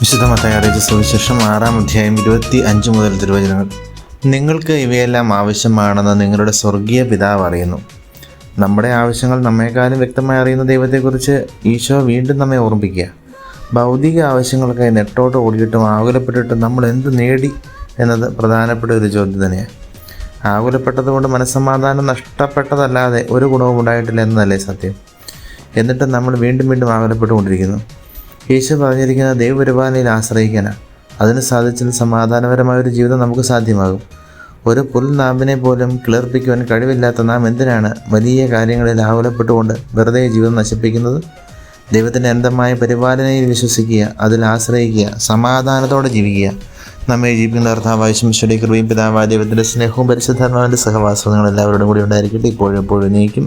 വിശുദ്ധമത്തായ അറിയിച്ച സുവിശേഷം ആറാം അധ്യായം ഇരുപത്തി അഞ്ച് മുതൽ തിരുവചനങ്ങൾ. നിങ്ങൾക്ക് ഇവയെല്ലാം ആവശ്യമാണെന്ന് നിങ്ങളുടെ സ്വർഗീയ പിതാവ് അറിയുന്നു. നമ്മുടെ ആവശ്യങ്ങൾ നമ്മെക്കാളും വ്യക്തമായി അറിയുന്ന ദൈവത്തെക്കുറിച്ച് ഈശോ വീണ്ടും നമ്മെ ഓർമ്മിപ്പിക്കുക. ഭൗതിക ആവശ്യങ്ങൾക്കായി നെട്ടോട്ട് ഓടിയിട്ടും ആകുലപ്പെട്ടിട്ടും നമ്മൾ എന്ത് നേടി? എന്നത് പ്രധാനപ്പെട്ട ഒരു ചോദ്യം തന്നെയാണ്. ആകുലപ്പെട്ടതുകൊണ്ട് മനസ്സമാധാനം നഷ്ടപ്പെട്ടതല്ലാതെ ഒരു ഗുണവും ഉണ്ടായിട്ടില്ല എന്നതല്ലേ സത്യം? എന്നിട്ട് നമ്മൾ വീണ്ടും വീണ്ടും ആകുലപ്പെട്ടുകൊണ്ടിരിക്കുന്നു. യേശു പറഞ്ഞിരിക്കുന്ന ദൈവപരിപാലനയിൽ ആശ്രയിക്കാനാണ് അതിന് സാധിച്ചാൽ സമാധാനപരമായ ഒരു ജീവിതം നമുക്ക് സാധ്യമാകും. ഒരു പുൽനാമ്പിനെ പോലും കിളിർപ്പിക്കുവാൻ കഴിവില്ലാത്ത നാം എന്തിനാണ് വലിയ കാര്യങ്ങളിൽ ആകുലപ്പെട്ടുകൊണ്ട് വെറുതെ ജീവിതം നശിപ്പിക്കുന്നത്? ദൈവത്തിന്റെ അന്തമായ പരിപാലനയിൽ വിശ്വസിക്കുക അതിൽ ആശ്രയിക്കുക സമാധാനത്തോടെ ജീവിക്കുക. നമ്മെ ജീവിക്കുന്ന കർത്താവായ ശംശയുടെ പിതാവായ ദൈവത്തിന്റെ സ്നേഹവും പരിശുദ്ധാത്മാവിന്റെ സഹവാസവും നിങ്ങൾ എല്ലാവരോടും കൂടി ഉണ്ടായിരിക്കട്ടെ. ഇപ്പോഴും എപ്പോഴും നീക്കും.